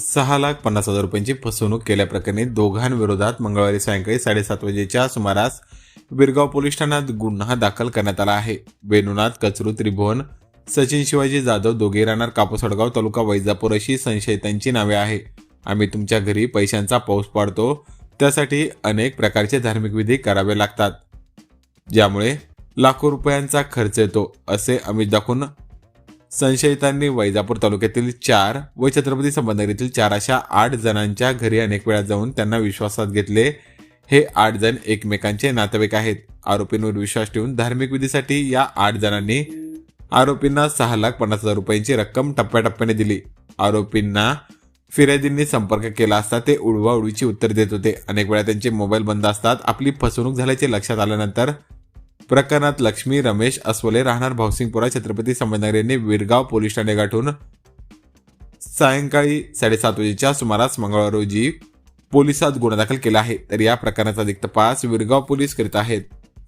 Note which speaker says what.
Speaker 1: सहा लाख पन्नास हजार रुपयांची फसवणूक केल्याप्रकरणी दोघांविरोधात मंगळवारी सायंकाळी साडेसात वाजेच्या सुमारास बिरगाव पोलीस ठाण्यात गुन्हा दाखल करण्यात आला आहे. वेणुनाथ कचरू त्रिभुवन सचिन शिवाजी जाधव दोघे राहणार कापूसडगाव तालुका वैजापूर अशी संशयितांची नावे आहे. आम्ही तुमच्या घरी पैशांचा पाऊस पाडतो. त्यासाठी अनेक प्रकारचे धार्मिक विधी करावे लागतात. ज्यामुळे लाखो रुपयांचा खर्च येतो असे अमित दाखवून संशयितांनी वैजापूर तालुक्यातील चार व छत्रपती संभाजीनगर चार अशा आठ जणांच्या घरी अनेक वेळा जाऊन त्यांना विश्वासात घेतले. हे आठ जण एकमेकांचे नातेवाईक आहेत. आरोपींवर विश्वास ठेवून धार्मिक विधीसाठी या आठ जणांनी आरोपींना सहा लाख पन्नास हजार रुपयांची रक्कम टप्प्याटप्प्याने दिली. आरोपींना फिर्यादींनी संपर्क केला असता ते उडवा उडवीची उत्तर देत होते. अनेक वेळा त्यांचे मोबाईल बंद असतात. आपली फसवणूक झाल्याचे लक्षात आल्यानंतर प्रकरणात लक्ष्मी रमेश अस्वले राहणार भावसिंगपुरा छत्रपती संभाजीनगर यांनी विरगाव पोलीस ठाणे गाठून सायंकाळी साडेसात वाजेच्या सुमारास मंगळवार रोजी पोलिसात गुन्हा दाखल केला आहे. तर या प्रकरणाचा अधिक तपास विरगाव पोलीस करीत आहेत.